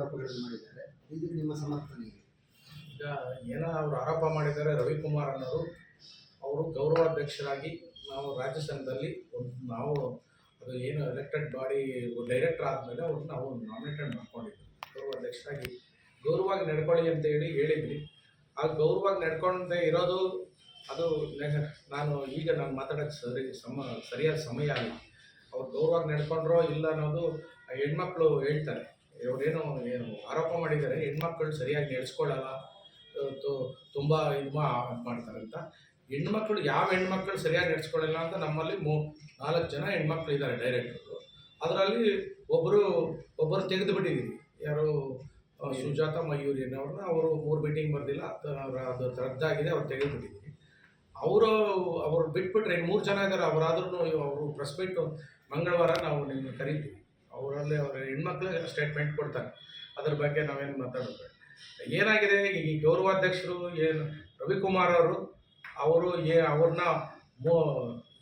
ಆರೋಪಗಳನ್ನು ಮಾಡಿದ್ದಾರೆ. ಇದಕ್ಕೆ ನಿಮ್ಮ ಸಮರ್ಥನೆ ಈಗ ಏನೋ ಅವರು ಆರೋಪ ಮಾಡಿದ್ದಾರೆ, ರವಿಕುಮಾರ್ ಅನ್ನೋರು. ಅವರು ಗೌರವಾಧ್ಯಕ್ಷರಾಗಿ ನಾವು ರಾಜ್ಯ ಸಂಘದಲ್ಲಿ ಒಂದು ನಾವು ಅದು ಏನು ಎಲೆಕ್ಟೆಡ್ ಬಾಡಿ ಡೈರೆಕ್ಟರ್ ಆದಮೇಲೆ ಅವ್ರನ್ನ ನಾವು ನಾಮಿನೇಟೆಡ್ ಮಾಡ್ಕೊಂಡಿದ್ವಿ. ಗೌರವಾಧ್ಯಕ್ಷರಾಗಿ. ಗೌರವವಾಗಿ ನಡ್ಕೊಳ್ಳಿ ಅಂತ ಹೇಳಿ ಹೇಳಿದ್ವಿ. ಆ ಗೌರವವಾಗಿ ನಡ್ಕೊಂಡೆ ಇರೋದು ಅದು ನಾನು ಈಗ ನಾನು ಮಾತಾಡೋಕ್ಕೆ ಸರಿ, ಸಮ, ಸರಿಯಾದ ಸಮಯ ಅಲ್ಲ ಅವ್ರು ಗೌರವವಾಗಿ ನಡ್ಕೊಂಡ್ರೋ ಇಲ್ಲ ಅನ್ನೋದು ಹೆಣ್ಮಕ್ಳು ಹೇಳ್ತಾರೆ. ಅವ್ರೇನು ಏನು ಆರೋಪ ಮಾಡಿದ್ದಾರೆ, ಹೆಣ್ಮಕ್ಳು ಸರಿಯಾಗಿ ನಡೆಸ್ಕೊಳ್ಳಲ್ಲ ತುಂಬ ಇದು ಮಾಡ್ತಾರೆ ಅಂತ. ಹೆಣ್ಮಕ್ಳು, ಯಾವ ಹೆಣ್ಮಕ್ಳು ಸರಿಯಾಗಿ ನಡೆಸ್ಕೊಳ್ಳಲ್ಲ ಅಂತ ನಮ್ಮಲ್ಲಿ ಮೂ, ನಾಲ್ಕು ಜನ ಹೆಣ್ಮಕ್ಳು ಇದ್ದಾರೆ ಡೈರೆಕ್ಟರ್ ಅದರಲ್ಲಿ ಒಬ್ಬರು ಒಬ್ಬರು ತೆಗೆದು ಬಿಟ್ಟಿದ್ದೀವಿ ಯಾರು ಸುಜಾತ ಮಯೂರಿ ಅನ್ನೋರನ್ನ ಅವರು ಮೂರು ಮೀಟಿಂಗ್ ಬರ್ದಿಲ್ಲ ಅದು ರದ್ದಾಗಿದೆ, ಅವ್ರು ತೆಗೆದುಬಿಟ್ಟಿದ್ದೀವಿ ಅವರು, ಅವ್ರು ಬಿಟ್ಬಿಟ್ರೆ ಮೂರು ಜನ ಇದ್ದಾರೆ ಅವರಾದ್ರೂ ಅವರು ಪ್ರೆಸ್ ಮಂಗಳವಾರ ನಾವು ನಿಮ್ಮನ್ನು ಕರಿತೀವಿ. ಅವರಲ್ಲಿ ಅವ್ರ ಹೆಣ್ಮಕ್ಳು ಸ್ಟೇಟ್ಮೆಂಟ್ ಕೊಡ್ತಾರೆ. ಅದ್ರ ಬಗ್ಗೆ ನಾವೇನು ಮಾತಾಡೋದು ಏನಾಗಿದೆ? ಈ ಗೌರವಾಧ್ಯಕ್ಷರು ಏನು ರವಿಕುಮಾರ್ ಅವರು ಅವರು ಏ ಅವ್ರನ್ನ ಮೋ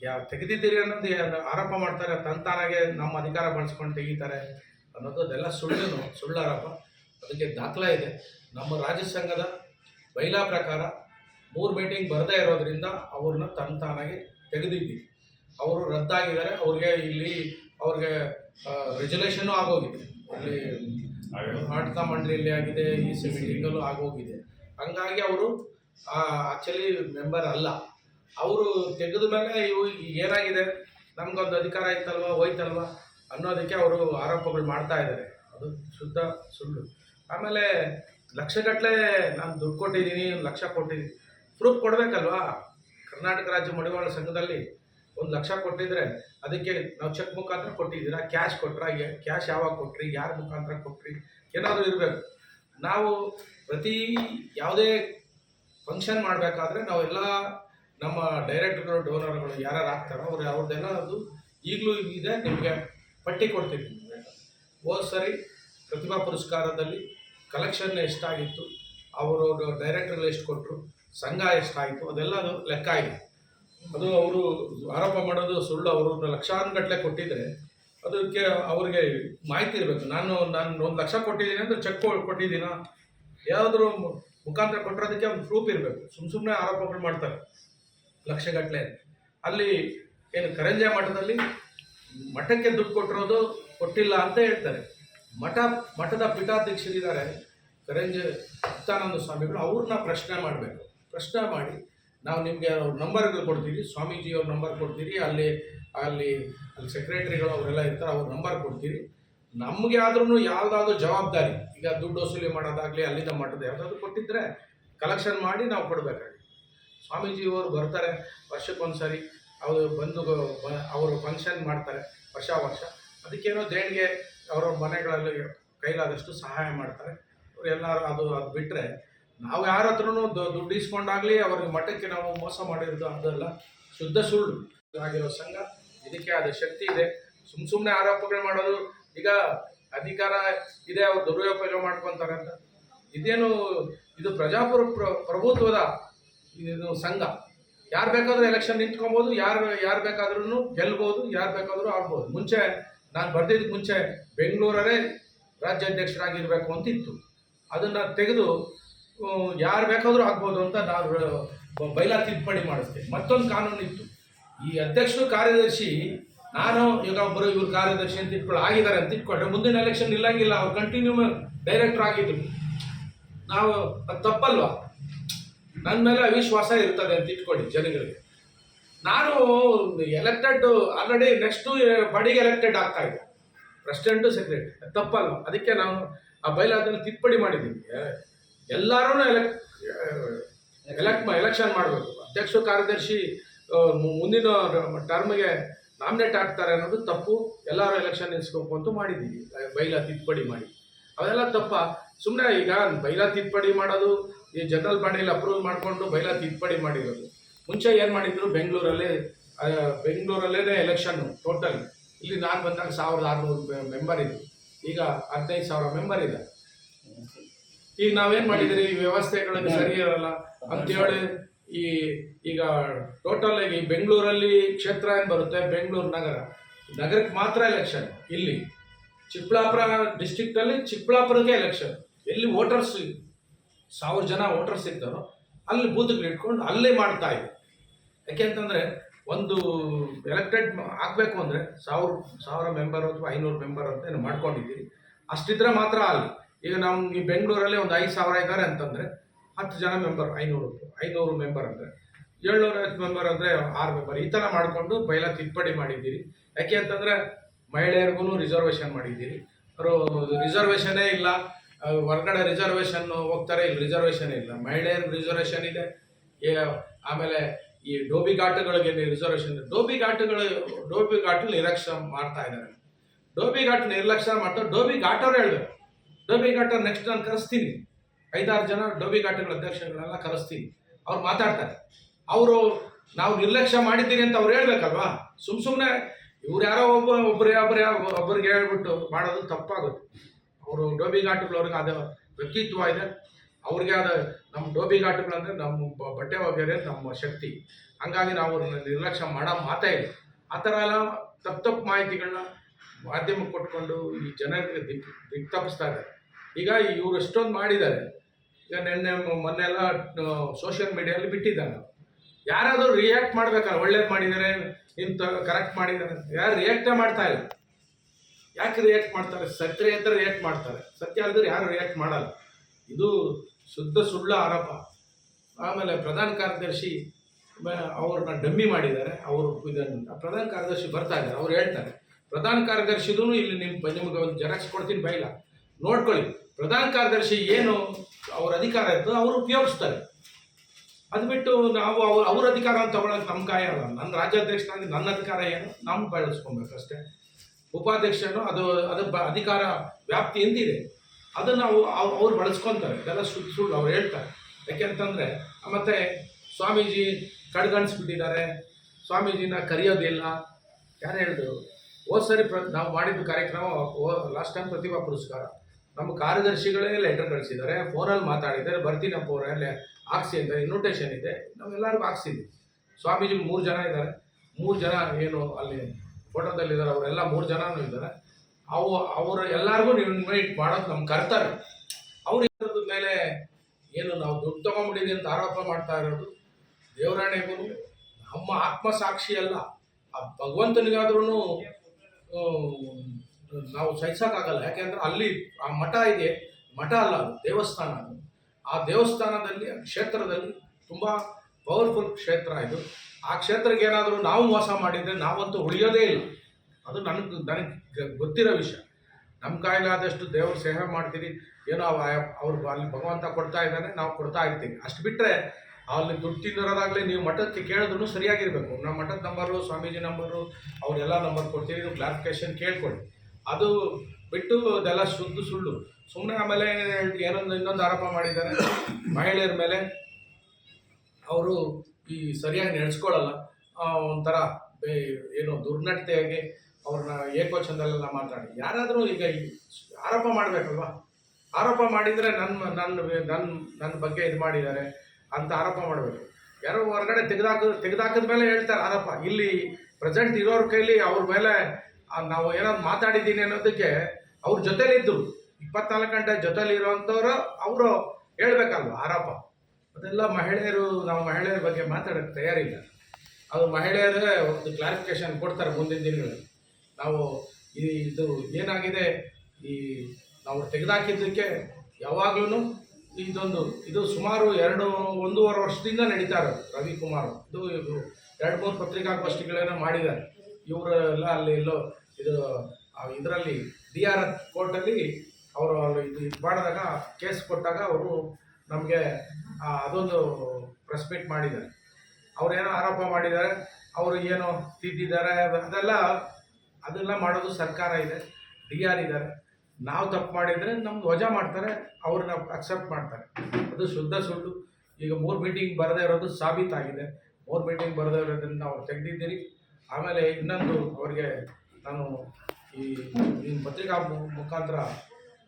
ಯಾ ತೆಗೆದಿದ್ದೀರಿ ಅನ್ನೋದು ಆರೋಪ ಮಾಡ್ತಾರೆ. ತಂತಾನಾಗೆ ನಮ್ಮ ಅಧಿಕಾರ ಬಳಸ್ಕೊಂಡು ತೆಗಿತಾರೆ ಅನ್ನೋದು ಅದೆಲ್ಲ ಸುಳ್ಳು ಸುಳ್ಳು ಆರೋಪ. ಅದಕ್ಕೆ ದಾಖಲೆ ಇದೆ. ನಮ್ಮ ರಾಜ್ಯ ಸಂಘದ ಬೈಲಾ ಪ್ರಕಾರ ಮೂರು ಮೀಟಿಂಗ್ ಬರದೇ ಇರೋದ್ರಿಂದ ಅವ್ರನ್ನ ತಂತಾನಾಗೆ ತೆಗೆದಿದ್ದೀವಿ. ಅವರು ರದ್ದಾಗಿದ್ದಾರೆ. ಅವ್ರಿಗೆ ಇಲ್ಲಿ ಅವ್ರಿಗೆ ರೆಜುಲೇಷನ್ನು ಆಗೋಗಿದೆ. ಅಲ್ಲಿ ಮಂಡಳಿಯಲ್ಲಿ ಆಗಿದೆ, ಈ ಸೆಮಿಟಿಂಗಲ್ಲೂ ಆಗೋಗಿದೆ. ಹಂಗಾಗಿ ಅವರು ಆಕ್ಚುಲಿ ಮೆಂಬರ್ ಅಲ್ಲ. ಅವರು ತೆಗೆದ ಮೇಲೆ ಇವು ಏನಾಗಿದೆ? ನಮ್ಗೊಂದು ಅಧಿಕಾರ ಐತಲ್ವಾ ಹೋಯ್ತಲ್ವಾ ಅನ್ನೋದಕ್ಕೆ ಅವರು ಆರೋಪಗಳು ಮಾಡ್ತಾ ಇದ್ದಾರೆ. ಅದು ಶುದ್ಧ ಸುಳ್ಳು. ಆಮೇಲೆ ಲಕ್ಷಗಟ್ಟಲೆ ನಾನು ದುಡ್ಡು ಕೊಟ್ಟಿದ್ದೀನಿ, ಲಕ್ಷ ಕೊಟ್ಟಿದ್ದೀನಿ. ಪ್ರೂಫ್ ಕೊಡಬೇಕಲ್ವಾ? ಕರ್ನಾಟಕ ರಾಜ್ಯ ಮಡಿವಾಳ ಸಂಘದಲ್ಲಿ ಒಂದು ಲಕ್ಷ ಕೊಟ್ಟಿದ್ರೆ ಅದಕ್ಕೆ ನಾವು ಚೆಕ್ ಮುಖಾಂತರ ಕೊಟ್ಟಿದ್ದೀರಾ? ಕ್ಯಾಶ್ ಕೊಟ್ರ? ಕ್ಯಾಶ್ ಯಾವಾಗ ಕೊಟ್ರಿ? ಯಾರ ಮುಖಾಂತರ ಕೊಟ್ರಿ? ಏನಾದರೂ ಇರಬೇಕು. ನಾವು ಪ್ರತಿ ಯಾವುದೇ ಫಂಕ್ಷನ್ ಮಾಡಬೇಕಾದ್ರೆ ನಾವೆಲ್ಲ ನಮ್ಮ ಡೈರೆಕ್ಟರ್ಗಳು ಡೋನರ್ಗಳು ಯಾರ್ಯಾರು ಆಗ್ತಾರೋ ಅವ್ರು ಅವ್ರದ್ದೆಲ್ಲ ಅದು ಈಗಲೂ ಇದೆ, ನಿಮಗೆ ಪಟ್ಟಿ ಕೊಡ್ತೀವಿ ಹೋದ ಸರಿ ಪ್ರತಿಭಾ ಪುರಸ್ಕಾರದಲ್ಲಿ ಕಲೆಕ್ಷನ್ ಎಷ್ಟಾಗಿತ್ತು ಅವರು ಡೈರೆಕ್ಟರ್ಗಳು ಎಷ್ಟು ಕೊಟ್ಟರು ಸಂಘ ಎಷ್ಟಾಯಿತು ಅದೆಲ್ಲ ಅದು ಲೆಕ್ಕ ಇದೆ. ಅದು ಅವರು ಆರೋಪ ಮಾಡೋದು ಸುಳ್ಳು, ಅವರು ಲಕ್ಷಾನುಗಟ್ಟಲೆ ಕೊಟ್ಟಿದ್ರೆ ಅದಕ್ಕೆ ಅವ್ರಿಗೆ ಮಾಹಿತಿ ಇರಬೇಕು. ನಾನು ನಾನು ಒಂದು ಲಕ್ಷ ಕೊಟ್ಟಿದ್ದೀನಿ ಅಂದರೆ ಚೆಕ್ ಕೊಟ್ಟಿದ್ದೀನ? ಯಾವುದಾದ್ರೂ ಮುಖಾಂತರ ಕೊಟ್ಟಿರೋದಕ್ಕೆ ಒಂದು ಪ್ರೂಫ್ ಇರಬೇಕು. ಸುಮ್ಮ ಸುಮ್ಮನೆ ಆರೋಪಗಳು ಮಾಡ್ತಾರೆ ಲಕ್ಷಗಟ್ಟಲೆ. ಅಲ್ಲಿ ಏನು ಕರಂಜೆ ಮಠದಲ್ಲಿ ಮಠಕ್ಕೆ ದುಡ್ಡು ಕೊಟ್ಟಿರೋದು ಕೊಟ್ಟಿಲ್ಲ ಅಂತ ಹೇಳ್ತಾರೆ. ಮಠ, ಮಠದ ಪೀಠಾಧ್ಯಕ್ಷರಿದ್ದಾರೆ ಕರಂಜೆ ಮುಕ್ತಾನಂದ ಸ್ವಾಮಿಗಳು, ಅವ್ರನ್ನ ಪ್ರಶ್ನೆ ಮಾಡಬೇಕು. ಪ್ರಶ್ನೆ ಮಾಡಿ ನಾವು ನಿಮಗೆ ಅವ್ರ ನಂಬರ್ಗಳು ಕೊಡ್ತೀವಿ, ಸ್ವಾಮೀಜಿ ಅವ್ರ ನಂಬರ್ ಕೊಡ್ತೀರಿ, ಅಲ್ಲಿ ಅಲ್ಲಿ ಅಲ್ಲಿ ಸೆಕ್ರೆಟರಿಗಳು ಅವರೆಲ್ಲ ಇರ್ತಾರೆ, ಅವ್ರ ನಂಬರ್ ಕೊಡ್ತೀರಿ. ನಮಗೆ ಆದ್ರೂ ಯಾವುದಾದ್ರೂ ಜವಾಬ್ದಾರಿ, ಈಗ ದುಡ್ಡು ವಸೂಲಿ ಮಾಡೋದಾಗಲಿ, ಅಲ್ಲಿಂದ ಮಾಡೋದು ಯಾವುದಾದ್ರೂ ಕೊಟ್ಟಿದ್ರೆ ಕಲೆಕ್ಷನ್ ಮಾಡಿ ನಾವು ಕೊಡಬೇಕಾಗಿ ಸ್ವಾಮೀಜಿಯವರು ಬರ್ತಾರೆ, ವರ್ಷಕ್ಕೊಂದ್ಸರಿ ಅವರು ಬಂದು ಅವರು ಫಂಕ್ಷನ್ ಮಾಡ್ತಾರೆ, ವರ್ಷ ವರ್ಷ. ಅದಕ್ಕೇನೋ ದೇಣಿಗೆ ಅವರ ಮನೆಗಳಲ್ಲಿ ಕೈಲಾದಷ್ಟು ಸಹಾಯ ಮಾಡ್ತಾರೆ. ಅವ್ರು ಎಲ್ಲರೂ ಅದು ಅದು ಬಿಟ್ಟರೆ ನಾವು ಯಾರ ಹತ್ರನೂ ದುಡ್ಡು ಇಸ್ಕೊಂಡಾಗಲಿ ಅವ್ರಿಗೆ ಮಠಕ್ಕೆ ನಾವು ಮೋಸ ಮಾಡಿರೋದು ಅಂದಲ್ಲ, ಶುದ್ಧ ಸುಳ್ಳು ಆಗಿರೋ ಸಂಘ. ಇದಕ್ಕೆ ಆದ ಶಕ್ತಿ ಇದೆ. ಸುಮ್ ಸುಮ್ಮನೆ ಆರೋಪಗಳು ಮಾಡೋದು, ಈಗ ಅಧಿಕಾರ ಇದೆ, ಅವ್ರು ದುರುಪಯೋಗ ಮಾಡ್ಕೊತಾರೆ ಅಂತ ಇದೇನು, ಇದು ಪ್ರಜಾಪ್ರ, ಪ್ರ- ಪ್ರಭುತ್ವದ ಇದು ಸಂಘ. ಯಾರು ಬೇಕಾದ್ರೂ ಎಲೆಕ್ಷನ್ ನಿಂತ್ಕೊಬೋದು, ಯಾರು ಯಾರು ಬೇಕಾದ್ರೂ ಗೆಲ್ಬೋದು, ಯಾರು ಬೇಕಾದರೂ ಆಗ್ಬೋದು ಮುಂಚೆ ನಾನು ಬರ್ದಿದ್ದ ಮುಂಚೆ ಬೆಂಗಳೂರರೇ ರಾಜ್ಯಾಧ್ಯಕ್ಷರಾಗಿರಬೇಕು ಅಂತಿತ್ತು. ಅದನ್ನು ತೆಗೆದು ಯಾರು ಬೇಕಾದರೂ ಆಗ್ಬೋದು ಅಂತ ನಾವು ಬೈಲಾ ತಿದ್ದುಪಡಿ ಮಾಡಿಸ್ತೇವೆ ಮತ್ತೊಂದು ಕಾನೂನು ಇತ್ತು. ಈ ಅಧ್ಯಕ್ಷರು ಕಾರ್ಯದರ್ಶಿ, ನಾನು ಈಗ ಒಬ್ಬರು ಇವರು ಕಾರ್ಯದರ್ಶಿ ಅಂತ ಇಟ್ಕೊಳ್ಳಿ ಆಗಿದ್ದಾರೆ ಅಂತ ಇಟ್ಕೊಂಡ್ರೆ ಮುಂದಿನ ಎಲೆಕ್ಷನ್ ಇಲ್ಲಂಗಿಲ್ಲ ಅವ್ರು ಕಂಟಿನ್ಯೂ ಡೈರೆಕ್ಟರ್ ಆಗಿದ್ರು. ನಾವು ಅದು ತಪ್ಪಲ್ವಾ? ನನ್ನ ಮೇಲೆ ಅವಿಶ್ವಾಸ ಇರ್ತದೆ ಅಂತ ಇಟ್ಕೊಳ್ಳಿ ಜನಗಳಿಗೆ. ನಾನು ಎಲೆಕ್ಟೆಡ್ ಆಲ್ರೆಡಿ ನೆಕ್ಸ್ಟು ಬಾಡಿಗೆ ಎಲೆಕ್ಟೆಡ್ ಆಗ್ತಾ ಇದೆ ಪ್ರೆಸಿಡೆಂಟು ಸೆಕ್ರೆಟರಿ ತಪ್ಪಲ್ವ? ಅದಕ್ಕೆ ನಾವು ಆ ಬೈಲಾದಲ್ಲಿ ತಿದ್ದುಪಡಿ ಮಾಡಿದ್ದೀವಿ ಎಲ್ಲರೂ ಎಲೆಕ್ಟ್ ಎಲೆಕ್ಟ್ ಎಲೆಕ್ಷನ್ ಮಾಡಬೇಕು. ಅಧ್ಯಕ್ಷ, ಕಾರ್ಯದರ್ಶಿ ಮುಂದಿನ ಟರ್ಮ್ಗೆ ನಾಮಿನೇಟ್ ಆಗ್ತಾರೆ ಅನ್ನೋದು ತಪ್ಪು. ಎಲ್ಲರೂ ಎಲೆಕ್ಷನ್ ನಿಲ್ಲಿಸ್ಬೇಕು ಅಂತ ಮಾಡಿದ್ದೀವಿ. ಬೈಲಾ ತಿದ್ದುಪಡಿ ಮಾಡಿ. ಅವೆಲ್ಲ ತಪ್ಪ. ಸುಮ್ಮನೆ ಈಗ ಬೈಲಾ ತಿದ್ದುಪಡಿ ಮಾಡೋದು, ಈ ಜನರಲ್ ಬಾಡಿಯಲ್ಲಿ ಅಪ್ರೂವಲ್ ಮಾಡಿಕೊಂಡು ಬೈಲಾ ತಿದ್ದುಪಡಿ ಮಾಡಿರೋದು. ಮುಂಚೆ ಏನು ಮಾಡಿದ್ರು? ಬೆಂಗಳೂರಲ್ಲೇ ಬೆಂಗಳೂರಲ್ಲೇ ಎಲೆಕ್ಷನ್ನು ಟೋಟಲ್ ಇಲ್ಲಿ ನಾನು ಬಂದಾಗ ಸಾವಿರದ ಆರುನೂರು ಮೆಂಬರ್ ಇದ್ದರು ಈಗ ಹದಿನೈದು ಸಾವಿರ ಮೆಂಬರ್ ಇದೆ ಈಗ ನಾವೇನ್ ಮಾಡಿದ್ರಿ ಈ ವ್ಯವಸ್ಥೆಗಳು ಸರಿ ಇರಲ್ಲ ಅಂತೇಳಿ ಈ ಈಗ ಟೋಟಲ್ ಆಗಿ ಬೆಂಗಳೂರಲ್ಲಿ ಕ್ಷೇತ್ರ ಏನು ಬರುತ್ತೆ? ಬೆಂಗಳೂರು ನಗರ. ನಗರಕ್ಕೆ ಮಾತ್ರ ಎಲೆಕ್ಷನ್ ಇಲ್ಲಿ. ಚಿಕ್ಕಬಳ್ಳಾಪುರ ಡಿಸ್ಟಿಕ್ಟಲ್ಲಿ ಚಿಕ್ಕಬಳ್ಳಾಪುರಕ್ಕೆ ಎಲೆಕ್ಷನ್ ಎಲ್ಲಿ ವೋಟರ್ಸ್ ಸಾವಿರ ಜನ ವೋಟರ್ಸ್ ಸಿಗ್ತಾರೋ ಅಲ್ಲಿ ಬೂತ್ಗಳು ಇಟ್ಕೊಂಡು ಅಲ್ಲೇ ಮಾಡ್ತಾ ಇದೆ ಯಾಕೆ ಅಂತಂದರೆ ಒಂದು ಎಲೆಕ್ಟೆಡ್ ಆಗಬೇಕು ಅಂದರೆ ಸಾವಿರ ಸಾವಿರ ಮೆಂಬರ್ ಅಥವಾ ಐನೂರು ಮೆಂಬರ್ ಅಂತ ಏನು ಮಾಡ್ಕೊಂಡಿದ್ದೀವಿ ಅಷ್ಟಿದ್ರೆ ಮಾತ್ರ ಅಲ್ಲಿ. ಈಗ ನಮ್ಮ ಈ ಬೆಂಗಳೂರಲ್ಲಿ ಒಂದು ಐದು ಸಾವಿರ ಇದ್ದಾರೆ ಅಂತಂದರೆ ಹತ್ತು ಜನ ಮೆಂಬರ್ ಐನೂರು ಐನೂರು ಮೆಂಬರ್ ಅಂದರೆ. ಏಳ್ನೂರೈವತ್ತು ಮೆಂಬರ್ ಅಂದರೆ ಆರು ಮೆಂಬರ್ ಈ ಥರ ಮಾಡಿಕೊಂಡು ಬೈಲ ತಿದ್ದುಪಡಿ ಮಾಡಿದ್ದೀರಿ. ಯಾಕೆ ಅಂತಂದರೆ ಮಹಿಳೆಯರಿಗೂ ರಿಸರ್ವೇಷನ್ ಮಾಡಿದ್ದೀರಿ. ಅವರು ರಿಸರ್ವೇಷನೇ ಇಲ್ಲ. ಹೊರಗಡೆ ರಿಸರ್ವೇಷನ್ ಹೋಗ್ತಾರೆ, ಇಲ್ಲಿ ರಿಸರ್ವೇಷನ್ ಇಲ್ಲ. ಮಹಿಳೆಯರಿಗೆ ರಿಸರ್ವೇಷನ್ ಇದೆ. ಆಮೇಲೆ ಈ ಡೋಬಿ ಘಾಟ್ಗಳಿಗೆ ರಿಸರ್ವೇಷನ್ ಇದೆ? ಡೋಬಿ ಘಾಟ್ಗಳು ಡೋಬಿ ಘಾಟ್ ನಿರ್ಲಕ್ಷ್ಯ ಮಾಡ್ತಾ ಇದ್ದಾರೆ. ಡೋಬಿ ಘಾಟ್ ನಿರ್ಲಕ್ಷ್ಯ ಮಾಡ್ತಾ ಡೋಬಿ ಘಾಟವ್ರು ಹೇಳ್ಬೇಕು. ಡೋಬಿ ಘಾಟ ನೆಕ್ಸ್ಟ್ ನಾನು ಕರೆಸ್ತೀನಿ. ಐದಾರು ಜನ ಡೋಬಿ ಘಾಟಗಳ ಅಧ್ಯಕ್ಷಗಳನ್ನೆಲ್ಲ ಕರೆಸ್ತೀನಿ. ಅವ್ರು ಮಾತಾಡ್ತಾರೆ. ಅವರು ನಾವು ನಿರ್ಲಕ್ಷ್ಯ ಮಾಡಿದ್ದೀರಿ ಅಂತ ಅವ್ರು ಹೇಳ್ಬೇಕಲ್ವಾ? ಸುಮ್ ಸುಮ್ಮನೆ ಇವ್ರು ಯಾರೋ ಒಬ್ಬ ಒಬ್ರು ಯಾರು ಒಬ್ಬರಿಗೆ ಹೇಳ್ಬಿಟ್ಟು ಮಾಡೋದು ತಪ್ಪಾಗುತ್ತೆ. ಅವರು ಡೋಬಿ ಘಾಟ್ಗಳವ್ರಿಗೆ ಅದು ವ್ಯಕ್ತಿತ್ವ ಇದೆ ಅವ್ರಿಗೆ ಅದು ನಮ್ಮ ಡೋಬಿ ಘಾಟಗಳಂದ್ರೆ ನಮ್ಮ ಬಟ್ಟೆ ಒಗೆಯೋದೇ ನಮ್ಮ ಶಕ್ತಿ. ಹಂಗಾಗಿ ನಾವು ಅವ್ರನ್ನ ನಿರ್ಲಕ್ಷ್ಯ ಮಾಡೋ ಮಾತೇ ಇಲ್ಲ. ಆ ಥರ ಎಲ್ಲ ತಪ್ಪು ತಪ್ಪು ಮಾಹಿತಿಗಳನ್ನ ಮಾಧ್ಯಮಕ್ಕೆ ಕೊಟ್ಕೊಂಡು ಈ ಜನರಿಗೆ ದಿಕ್ ದಿಕ್ ತಪ್ಪಿಸ್ತಾ ಈಗ ಇವ್ರು ಎಷ್ಟೊಂದು ಮಾಡಿದ್ದಾರೆ. ಈಗ ನಿನ್ನೆ ಮ- ಮೊನ್ನೆ ಎಲ್ಲ ಸೋಷಿಯಲ್ ಮೀಡಿಯಲ್ಲಿ ಬಿಟ್ಟಿದ್ದಾನೆ ಯಾರಾದರೂ ರಿಯಾಕ್ಟ್ ಮಾಡ್ಬೇಕಲ್ಲ, ಒಳ್ಳೇದು ಮಾಡಿದ್ದಾರೆ ಇಂಥ ಕರೆಕ್ಟ್ ಮಾಡಿದ್ದಾರೆ ಯಾರು ರಿಯಾಕ್ಟೇ ಮಾಡ್ತಾ ಇಲ್ಲ. ಯಾಕೆ ರಿಯಾಕ್ಟ್ ಮಾಡ್ತಾರೆ? ಸತ್ಯ ಅಂತ ರಿಯಾಕ್ಟ್ ಮಾಡ್ತಾರೆ. ಸತ್ಯ ಅಲ್ಲದ್ರೆ ಯಾರು ರಿಯಾಕ್ಟ್ ಮಾಡಲ್ಲ. ಇದು ಶುದ್ಧ ಸುಳ್ಳು ಆರೋಪ. ಆಮೇಲೆ ಪ್ರಧಾನ ಕಾರ್ಯದರ್ಶಿ ಅವ್ರನ್ನ ಡಮ್ಮಿ ಮಾಡಿದ್ದಾರೆ. ಅವರು ಇದನ್ನು ಪ್ರಧಾನ ಕಾರ್ಯದರ್ಶಿ ಬರ್ತಾ ಇದ್ದಾರೆ, ಅವ್ರು ಹೇಳ್ತಾರೆ. ಪ್ರಧಾನ ಕಾರ್ಯದರ್ಶಿದೂ ಇಲ್ಲಿ ನಿಮ್ಮ ನಿಮಗೆ ಒಂದು ಜೆರಾಕ್ಸ್ ಕೊಡ್ತೀನಿ ಬೈಲ. ನೋಡ್ಕೊಳ್ಳಿ. ಪ್ರಧಾನ ಕಾರ್ಯದರ್ಶಿ ಏನು ಅವ್ರ ಅಧಿಕಾರ ಇರ್ತದೆ ಅವರು ಉಪಯೋಗಿಸ್ತಾರೆ. ಅದು ಬಿಟ್ಟು ನಾವು ಅವ್ರ ಅವ್ರ ಅಧಿಕಾರ ತಗೊಳಕ್ಕೆ ನಮ್ಮ ಕಾಯ ಅಲ್ಲ. ನನ್ನ ರಾಜ್ಯಾಧ್ಯಕ್ಷನಾಗಿ ನನ್ನ ಅಧಿಕಾರ ಏನು? ನಾವು ಬಳಸ್ಕೊಬೇಕಷ್ಟೇ ಉಪಾಧ್ಯಕ್ಷನು ಅದು ಅದು ಬ ಅಧಿಕಾರ ವ್ಯಾಪ್ತಿ ಎಂದಿದೆ. ಅದನ್ನು ನಾವು ಅವ್- ಅವ್ರು ಬಳಸ್ಕೊತಾರೆ. ಇದೆಲ್ಲ ಸುಳ್ಳು ಸುಳ್ಳು ಅವ್ರು ಹೇಳ್ತಾರೆ. ಯಾಕೆಂತಂದರೆ ಮತ್ತು ಸ್ವಾಮೀಜಿ ಕಡ್ಗಣಿಸ್ಬಿಟ್ಟಿದ್ದಾರೆ. ಸ್ವಾಮೀಜಿನ ಕರೆಯೋದಿಲ್ಲ ಯಾರು ಹೇಳಿದ್ರು? ಹೋದ ಸರಿ ಪ್ರ ನಾವು ಮಾಡಿದ್ದು ಕಾರ್ಯಕ್ರಮ ಲಾಸ್ಟ್ ಟೈಮ್ ಪ್ರತಿಭಾ ಪುರಸ್ಕಾರ. ನಮ್ಮ ಕಾರ್ಯದರ್ಶಿಗಳೇ ಲೆಟರ್ ಕಳಿಸಿದ್ದಾರೆ ಫೋನಲ್ಲಿ ಮಾತಾಡಿದ್ದಾರೆ ಬರ್ತೀನಪ್ಪ ಅವರಲ್ಲೇ ಹಾಕ್ಸಿ ಅಂತ ಇನ್ವಿಟೇಷನ್ ಇದೆ. ನಾವೆಲ್ಲರಿಗೂ ಹಾಕ್ಸಿದ್ವಿ. ಸ್ವಾಮೀಜಿ ಮೂರು ಜನ ಇದ್ದಾರೆ. ಮೂರು ಜನ ಏನು ಅಲ್ಲಿ ಫೋಟೋದಲ್ಲಿದ್ದಾರೆ ಅವರೆಲ್ಲ ಮೂರು ಜನನೂ ಇದ್ದಾರೆ. ಅವು, ಅವರು ಎಲ್ಲರಿಗೂ ನೀವು ಇನ್ವೈಟ್ ಮಾಡೋದು ನಮ್ಮ ಕರ್ತವ್ಯ. ಅವ್ರು ಇರೋದ್ರ ಮೇಲೆ ಏನು ನಾವು ದುಡ್ಡು ತೊಗೊಂಬಿಟ್ಟಿದ್ದೀವಿ ಅಂತ ಆರೋಪ ಮಾಡ್ತಾ ಇರೋದು ದೇವರಾಣೆಗೂ ನಮ್ಮ ಆತ್ಮಸಾಕ್ಷಿ ಅಲ್ಲ. ಆ ಭಗವಂತನಿಗಾದ್ರೂ ನಾವು ಸಹಿಸೋಕ್ಕಾಗಲ್ಲ. ಯಾಕೆಂದ್ರೆ ಅಲ್ಲಿ ಆ ಮಠ ಇದೆ. ಮಠ ಅಲ್ಲ ದೇವಸ್ಥಾನ ಅದು. ಆ ದೇವಸ್ಥಾನದಲ್ಲಿ, ಆ ಕ್ಷೇತ್ರದಲ್ಲಿ ತುಂಬ ಪವರ್ಫುಲ್ ಕ್ಷೇತ್ರ ಇದು. ಆ ಕ್ಷೇತ್ರಕ್ಕೆ ಏನಾದರೂ ನಾವು ಮೋಸ ಮಾಡಿದರೆ ನಾವಂತೂ ಉಳಿಯೋದೇ ಇಲ್ಲ. ಅದು ನನಗೆ ನನಗೆ ಗೊತ್ತಿರೋ ವಿಷಯ. ನಮ್ಮ ಕಾಯಿಲಾದಷ್ಟು ದೇವ್ರ ಸೇವೆ ಮಾಡ್ತೀರಿ. ಏನೋ ಅವ, ಅವ್ರು ಅಲ್ಲಿ ಭಗವಂತ ಕೊಡ್ತಾ ಇದ್ದಾನೆ, ನಾವು ಕೊಡ್ತಾ ಇರ್ತೀವಿ. ಅಷ್ಟು ಬಿಟ್ಟರೆ ಅಲ್ಲಿ ದುಡ್ಡು ತಿನ್ನೋದಾಗಲಿ ನೀವು ಮಠಕ್ಕೆ ಕೇಳಿದ್ರು ಸರಿಯಾಗಿರಬೇಕು. ನಮ್ಮ ಮಠದ ನಂಬರು ಸ್ವಾಮೀಜಿ ನಂಬರು ಅವರೆಲ್ಲ ನಂಬರ್ ಕೊಡ್ತೀವಿ ನೀವು ಕ್ಲಾರಿಫಿಕೇಶನ್ ಕೇಳ್ಕೊಳ್ಳಿ. ಅದು ಬಿಟ್ಟು ಅದೆಲ್ಲ ಶುದ್ಧ ಸುಳ್ಳು. ಸುಮ್ಮನೆ ಆಮೇಲೆ ಏನೊಂದು ಇನ್ನೊಂದು ಆರೋಪ ಮಾಡಿದ್ದಾರೆ. ಮಹಿಳೆಯರ ಮೇಲೆ ಅವರು ಈ ಸರಿಯಾಗಿ ನಡೆಸ್ಕೊಳ್ಳಲ್ಲ. ಒಂಥರ ಏನು ದುರ್ನಟತೆಯಾಗಿ ಅವ್ರನ್ನ ಏಕವಚನದಲ್ಲೆಲ್ಲ ಮಾತಾಡಿ. ಯಾರಾದರೂ ಈಗ ಆರೋಪ ಮಾಡಬೇಕಲ್ವಾ? ಆರೋಪ ಮಾಡಿದರೆ ನನ್ನ ನನ್ನ ನನ್ನ ನನ್ನ ಬಗ್ಗೆ ಇದು ಮಾಡಿದ್ದಾರೆ ಅಂತ ಆರೋಪ ಮಾಡಬೇಕು. ಯಾರೋ ಹೊರಗಡೆ ತೆಗೆದಾಕ ತೆಗೆದಾಕಿದ ಮೇಲೆ ಹೇಳ್ತಾರೆ ಆರೋಪ ಇಲ್ಲಿ ಪ್ರೆಸೆಂಟ್ ಇರೋರ ಕೈಲಿ ಅವ್ರ ಮೇಲೆ ನಾವು ಏನಾದ್ರು ಮಾತಾಡಿದ್ದೀನಿ ಅನ್ನೋದಕ್ಕೆ ಅವ್ರ ಜೊತೇಲಿದ್ದರು ಇಪ್ಪತ್ನಾಲ್ಕು ಗಂಟೆ ಜೊತೆಲಿ ಇರೋವಂಥವ್ರು ಅವರು ಹೇಳಬೇಕಲ್ವ, ಆರೋಪ. ಅದೆಲ್ಲ ಮಹಿಳೆಯರು, ನಾವು ಮಹಿಳೆಯರ ಬಗ್ಗೆ ಮಾತಾಡೋಕ್ಕೆ ತಯಾರಿಲ್ಲ. ಅದು ಮಹಿಳೆಯರೇ ಒಂದು ಕ್ಲಾರಿಫಿಕೇಶನ್ ಕೊಡ್ತಾರೆ ಮುಂದಿನ ದಿನಗಳಲ್ಲಿ. ನಾವು ಈ ಇದು ಏನಾಗಿದೆ, ಈ ನಾವು ತೆಗೆದಾಕಿದ್ದಕ್ಕೆ ಯಾವಾಗಲೂ ಇದೊಂದು, ಇದು ಸುಮಾರು ಎರಡು, ಒಂದೂವರೆ ವರ್ಷದಿಂದ ನಡೀತಾರೆ ರವಿಕುಮಾರ್. ಇದು ಎರಡು, ಮೂರು ಪತ್ರಿಕಾಗೋಷ್ಠಿಗಳೇನೋ ಮಾಡಿದ್ದಾರೆ. ಇವರು ಎಲ್ಲ ಅಲ್ಲಿ ಎಲ್ಲೋ ಇದು ಇದರಲ್ಲಿ ಡಿ ಆರ್ ಎಫ್ ಕೋರ್ಟಲ್ಲಿ ಅವರು ಇದು ಇದು ಮಾಡಿದಾಗ, ಕೇಸ್ ಕೊಟ್ಟಾಗ ಅವರು ನಮಗೆ ಅದೊಂದು ಪ್ರೆಸ್ ಮೀಟ್ ಮಾಡಿದ್ದಾರೆ. ಅವರೇನೋ ಆರೋಪ ಮಾಡಿದ್ದಾರೆ, ಅವರು ಏನೋ ತಿದ್ದಿದ್ದಾರೆ ಅದೆಲ್ಲ ಅದೆಲ್ಲ ಮಾಡೋದು ಸರ್ಕಾರ ಇದೆ, ಡಿ ಆರ್ ಇದ್ದಾರೆ. ನಾವು ತಪ್ಪು ಮಾಡಿದರೆ ನಮ್ಗೆ ವಜಾ ಮಾಡ್ತಾರೆ, ಅವ್ರನ್ನ ಅಕ್ಸೆಪ್ಟ್ ಮಾಡ್ತಾರೆ. ಅದು ಶುದ್ಧ ಸುಳ್ಳು. ಈಗ ಮೂರು ಮೀಟಿಂಗ್ ಬರದೇ ಇರೋದು ಸಾಬೀತಾಗಿದೆ. ಮೂರು ಮೀಟಿಂಗ್ ಬರದೇ ಇರೋದ್ರಿಂದ ನಾವು ತೆಗೆದಿದ್ದೀರಿ. ಆಮೇಲೆ ಇನ್ನೊಂದು ಅವರಿಗೆ ನಾನು ಈ ಪತ್ರಿಕಾ ಮುಖಾಂತರ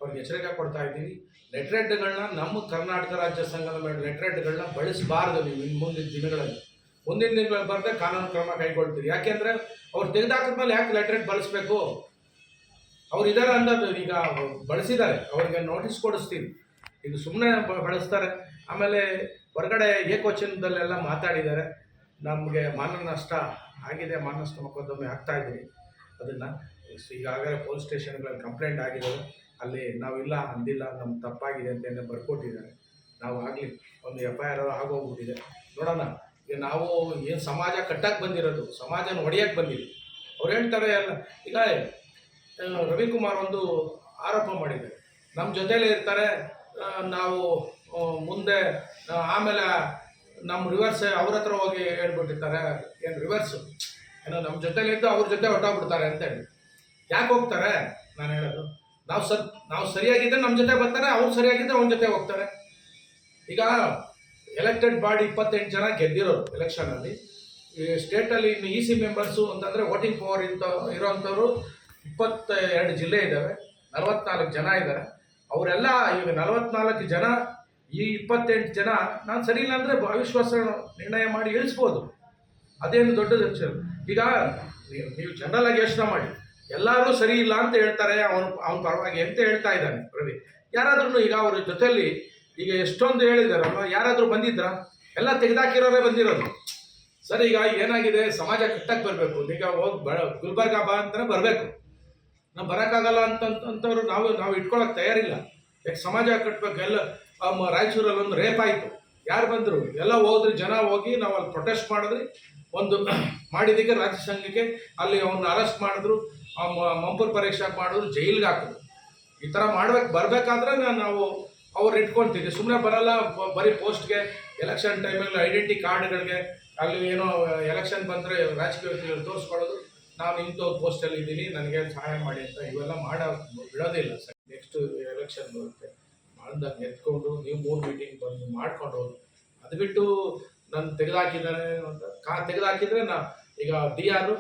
ಅವ್ರಿಗೆ ಎಚ್ಚರಿಕೆ ಕೊಡ್ತಾ ಇದ್ದೀನಿ. ಲೆಟ್ರೆಟ್ಗಳನ್ನ ನಮ್ಮ ಕರ್ನಾಟಕ ರಾಜ್ಯ ಸಂಘದ ಮೇಲೆ ಲೆಟ್ರೆಟ್ಗಳನ್ನ ಬಳಸಬಾರ್ದು ನೀವು ಇನ್ನು ಮುಂದಿನ ದಿನಗಳಲ್ಲಿ. ಮುಂದಿನ ದಿನಗಳಲ್ಲಿ ಬರದೆ ಕಾನೂನು ಕ್ರಮ ಕೈಗೊಳ್ತೀರಿ. ಯಾಕೆಂದರೆ ಅವ್ರು ತೆಗೆದಾಕಿದ್ಮೇಲೆ ಯಾಕೆ ಲೆಟ್ರೆಟ್ ಬಳಸಬೇಕು? ಅವ್ರು ಇದ್ದಾರೆ ಅಂದದ್ದು ಈಗ ಬಳಸಿದ್ದಾರೆ. ಅವ್ರಿಗೆ ನೋಟಿಸ್ ಕೊಡಿಸ್ತೀವಿ ಇದು ಸುಮ್ಮನೆ ಬಳಸ್ತಾರೆ. ಆಮೇಲೆ ಹೊರಗಡೆ ಏಕವಚನದಲ್ಲೆಲ್ಲ ಮಾತಾಡಿದ್ದಾರೆ. ನಮಗೆ ಮಾನ ನಷ್ಟ ಆಗಿದೆ ಮಾನ ನಷ್ಟ ಆಗ್ತಾ ಇದ್ದೀವಿ ಅದನ್ನು ಈಗಾಗಲೇ ಪೊಲೀಸ್ ಸ್ಟೇಷನ್ಗಳಲ್ಲಿ ಕಂಪ್ಲೇಂಟ್ ಆಗಿದೆ ಅಲ್ಲಿ ನಾವಿಲ್ಲ ಅಂದಿಲ್ಲ ನಮ್ಮ ತಪ್ಪಾಗಿದೆ ಅಂತ ಬರ್ಕೊಟ್ಟಿದ್ದಾರೆ. ನಾವು ಆಗಲಿ, ಒಂದು ಎಫ್ ಐ ಆರ್ ಆಗೋಗ್ಬಿಟ್ಟಿದೆ. ನೋಡೋಣ, ಈಗ ನಾವು ಏನು ಸಮಾಜ ಕಟ್ಟಕ್ಕೆ ಬಂದಿರೋದು, ಸಮಾಜನ ಹೊಡೆಯಕ್ಕೆ ಬಂದಿದೆ. ಅವ್ರು ಹೇಳ್ತಾರೆ ಎಲ್ಲ, ಈಗ ರವಿಕುಮಾರ್ ಒಂದು ಆರೋಪ ಮಾಡಿದ್ದಾರೆ. ನಮ್ಮ ಜೊತೆಲೇ ಇರ್ತಾರೆ ನಾವು ಮುಂದೆ ಆಮೇಲೆ ನಮ್ಮ ರಿವರ್ಸ್ ಅವ್ರ ಹತ್ರ ಹೋಗಿ ಹೇಳ್ಬಿಟ್ಟಿರ್ತಾರೆ. ಏನು ರಿವರ್ಸು ಏನೋ ನಮ್ಮ ಜೊತೆಲಿ ಇದ್ದು ಅವ್ರ ಜೊತೆ ಹೊಟ್ಟೋಗ್ಬಿಡ್ತಾರೆ ಅಂತ ಹೇಳಿ ಯಾಕೆ ಹೋಗ್ತಾರೆ? ನಾನು ಹೇಳೋದು. ನಾವು ಸರ್, ನಾವು ಸರಿಯಾಗಿದ್ದರೆ ನಮ್ಮ ಜೊತೆ ಬರ್ತಾರೆ, ಅವ್ರು ಸರಿಯಾಗಿದ್ದರೆ ಅವ್ನ ಜೊತೆ ಹೋಗ್ತಾರೆ. ಈಗ ಎಲೆಕ್ಟೆಡ್ ಬಾಡಿ ಇಪ್ಪತ್ತೆಂಟು ಜನ ಗೆದ್ದಿರೋರು ಎಲೆಕ್ಷನಲ್ಲಿ ಈ ಸ್ಟೇಟಲ್ಲಿ ಇನ್ನು ಇ ಸಿ ಮೆಂಬರ್ಸು ಅಂತಂದರೆ ವೋಟಿಂಗ್ ಪವರ್ ಇಂಥ ಇರೋವಂಥವ್ರು ಇಪ್ಪತ್ತ ಎರಡು ಜಿಲ್ಲೆ ಇದ್ದಾವೆ ನಲವತ್ನಾಲ್ಕು ಜನ ಇದ್ದಾರೆ ಅವರೆಲ್ಲ ಈಗ ನಲವತ್ನಾಲ್ಕು ಜನ ಈ ಇಪ್ಪತ್ತೆಂಟು ಜನ, ನಾನು ಸರಿ ಇಲ್ಲ ಅಂದರೆ ಅವಿಶ್ವಾಸ ನಿರ್ಣಯ ಮಾಡಿ ಇಳಿಸ್ಬೋದು ಅದೇನು ದೊಡ್ಡ. ಈಗ ನೀವು ಜನರಲ್ ಆಗಿ ಯೋಚನೆ ಮಾಡಿ. ಎಲ್ಲರೂ ಸರಿ ಇಲ್ಲ ಅಂತ ಹೇಳ್ತಾರೆ, ಅವನು, ಅವನ ಪರವಾಗಿ ಅಂತ ಹೇಳ್ತಾ ಇದ್ದಾನೆ? ರವಿ. ಯಾರಾದ್ರೂ ಈಗ ಅವ್ರ ಜೊತೆಯಲ್ಲಿ ಈಗ ಎಷ್ಟೊಂದು ಹೇಳಿದಾರಲ್ವ ಯಾರಾದರೂ ಬಂದಿದ್ರ? ಎಲ್ಲ ತೆಗೆದಾಕಿರೋರೇ ಬಂದಿರೋದು. ಸರ್, ಈಗ ಏನಾಗಿದೆ? ಸಮಾಜ ಕಟ್ಟಕ್ಕೆ ಬರಬೇಕು. ಈಗ ಹೋಗಿ ಬ, ಗುಲ್ಬರ್ಗ ಬಾ ಅಂತಾನೆ ಬರಬೇಕು. ನಾವು ಬರೋಕ್ಕಾಗಲ್ಲ ಅಂತಂತವ್ರು ನಾವು ನಾವು ಇಟ್ಕೊಳಕ್ಕೆ ತಯಾರಿಲ್ಲ. ಯಾಕೆ ಸಮಾಜ ಕಟ್ಟಬೇಕು? ಎಲ್ಲ ರಾಯಚೂರಲ್ಲಿ ಒಂದು ರೇಪ್ ಆಯಿತು. ಯಾರು ಬಂದರು? ಎಲ್ಲ ಹೋದ್ರೆ, ಜನ ಹೋಗಿ ನಾವು ಅಲ್ಲಿ ಪ್ರೊಟೆಸ್ಟ್ ಮಾಡಿದ್ರಿ ಒಂದು ಮಾಡಿದ್ದಕ್ಕೆ ರಾಜ್ಯ ಸಂಘಕ್ಕೆ ಅಲ್ಲಿ ಅವನ್ನ ಅರೆಸ್ಟ್ ಮಾಡಿದ್ರು. ಮಂಪುರ್ ಪರೀಕ್ಷೆ ಮಾಡಿದ್ರು, ಜೈಲಿಗೆ ಹಾಕಿದ್ರು. ಈ ಥರ ಮಾಡ್ಬೇಕು, ಬರಬೇಕಾದ್ರೆ ನಾವು ಅವ್ರು ಇಟ್ಕೊಳ್ತೀವಿ. ಸುಮ್ಮನೆ ಬರಲ್ಲ ಬರೀ ಪೋಸ್ಟ್ಗೆ ಎಲೆಕ್ಷನ್ ಟೈಮಲ್ಲಿ ಐಡೆಂಟಿ ಕಾರ್ಡ್ಗಳಿಗೆ ಅಲ್ಲಿ ಏನೋ ಎಲೆಕ್ಷನ್ ಬಂದರೆ ರಾಜಕೀಯ ವ್ಯಕ್ತಿಗಳು ತೋರಿಸ್ಕೊಳ್ಳೋದು. ನಾನು ಇಂಥ ಪೋಸ್ಟಲ್ಲಿ ಇದ್ದೀನಿ ನನಗೆ ಸಹಾಯ ಮಾಡಿ ಅಂತ ಇವೆಲ್ಲ ಮಾಡೋ, ಬಿಡೋದಿಲ್ಲ. ಸರ್ ನೆಕ್ಸ್ಟ್ ಎಲೆಕ್ಷನ್ ಬರುತ್ತೆ. ಮಾಡ್ದಾಗ ಎತ್ಕೊಂಡು ನೀವು ಮೂರು ಮೀಟಿಂಗ್ ಬಂದು ಮಾಡ್ಕೊಂಡು ಹೋಗಿ ಅದು ಬಿಟ್ಟು ನಾನು ತೆಗೆದಾಕಿದ್ದಾರೆ ಅಂತ ಕಾ, ತೆಗೆದಾಕಿದ್ರೆ ನಾ, ಈಗ ಡಿ ಆರು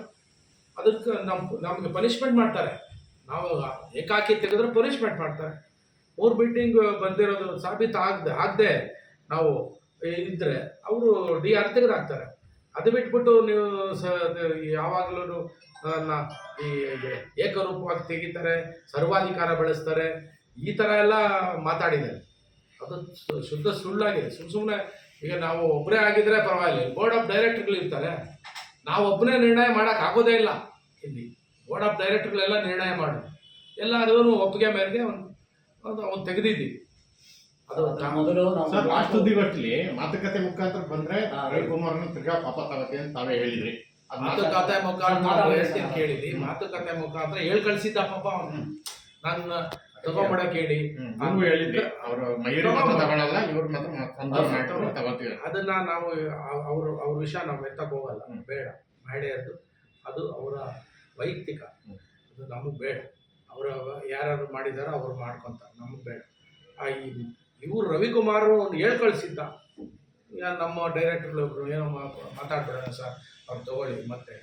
ಅದಕ್ಕೆ ನಮ್ಮ ನಮಗೆ ಪನಿಷ್ಮೆಂಟ್ ಮಾಡ್ತಾರೆ. ನಾವು ಏಕಾಕಿ ತೆಗೆದ್ರೆ ಪನಿಷ್ಮೆಂಟ್ ಮಾಡ್ತಾರೆ. ಮೂರು ಮೀಟಿಂಗ್ ಬಂದಿರೋದು ಸಾಬೀತು ಆಗದೆ ಆಗದೆ ನಾವು ಇದ್ದರೆ ಅವರು ಡಿ ಆರ್ ತೆಗೆದಾಕ್ತಾರೆ. ಅದು ಬಿಟ್ಬಿಟ್ಟು ನೀವು ಸ ಯಾವಾಗಲೂ ಈ ಏಕರೂಪವಾಗಿ ತೆಗಿತಾರೆ, ಸರ್ವಾಧಿಕಾರ ಬೆಳೆಸ್ತಾರೆ. ಈ ಥರ ಎಲ್ಲ ಮಾತಾಡಿದ್ದಾರೆ. ಅದು ಶುದ್ಧ ಸುಳ್ಳಾಗಿದೆ. ಸುಮ್ಮ ಸುಮ್ಮನೆ ಈಗ ನಾವು ಒಬ್ಬರೇ ಆಗಿದ್ರೆ ಪರವಾಗಿಲ್ಲ. ಬೋರ್ಡ್ ಆಫ್ ಡೈರೆಕ್ಟರ್ಗಳು ಇರ್ತಾರೆ. ನಾವು ಒಬ್ಬನೇ ನಿರ್ಣಯ ಮಾಡೋಕೆ ಆಗೋದೇ ಇಲ್ಲ. ಇಲ್ಲಿ ಬೋರ್ಡ್ ಆಫ್ ಡೈರೆಕ್ಟರ್ಗಳೆಲ್ಲ ನಿರ್ಣಯ ಮಾಡು. ಎಲ್ಲರೂ ಒಪ್ಪಿಗೆ ಮೇರೆಗೆ ಒಂದು ಅದು ಅವ್ನು ತೆಗೆದಿದ್ದೀವಿ ಅದು ಮೊದಲು ಲಾಸ್ಟ್ ಸುದ್ದಿಗೋಷ್ಠಿಲಿ ಮಾತುಕತೆ ಮುಖಾಂತರ ಬಂದ್ರೆ. ರವಿಕುಮಾರ್ನ ತಿರ್ಗಾ ಪಾಪ ತಗತ್ತೆ ಅಂತ ತಾವೇ ಹೇಳಿದ್ರಿ. ಮಾತುಕತೆ ಮುಖಾಂತರ. ಕೇಳಿದ್ವಿ ಮಾತುಕತೆ ಮುಖಾಂತರ ಹೇಳ್ ಕಳಿಸಿದ್ದ ಪಾಪ ಅವನು. ನನ್ನ ತಗೊಂಬಿಡಕ್ ಹೇಳಿ ಹ್ಮ್, ನೀವು ಅವರು ಅವ್ರ ಮಯೂರಿ ಮಾತ್ರ ತಗೊಳಲ್ಲ ಇವ್ರ ಮಾತ್ರ ಸಂತೋಷ ಮಾಡ್ಕೊಂಡು ತಗೋತೀವಿ. ಅದನ್ನ ನಾವು ಅವರು ಅವ್ರ ವಿಷಯ ನಾವು ಎತ್ತಕ್ಕೆ ಹೋಗಲ್ಲ ಬೇಡ. ಮಹಿಳೆಯರದು ಅದು ಅವರ ವೈಯಕ್ತಿಕ. ಅದು ನಮಗೆ ಬೇಡ. ಅವರ ಯಾರು ಮಾಡಿದಾರೋ ಅವ್ರು ಮಾಡ್ಕೊತಾರೆ ನಮಗೆ ಬೇಡ. ಆ ಈ ಇವ್ರು ರವಿಕುಮಾರ್ ಅವ್ನು ಹೇಳ್ಕಳಿಸಿದ್ದ. ನಮ್ಮ ಡೈರೆಕ್ಟರ್ ಒಬ್ರು ಏನೋ ಮಾತಾಡ್ಬಿಡೋಣ ಮಾತಾಡ್ಬೇಡ ಸರ್ ಅವ್ರು ತಗೊಳ್ಳಿ ಮತ್ತೆ.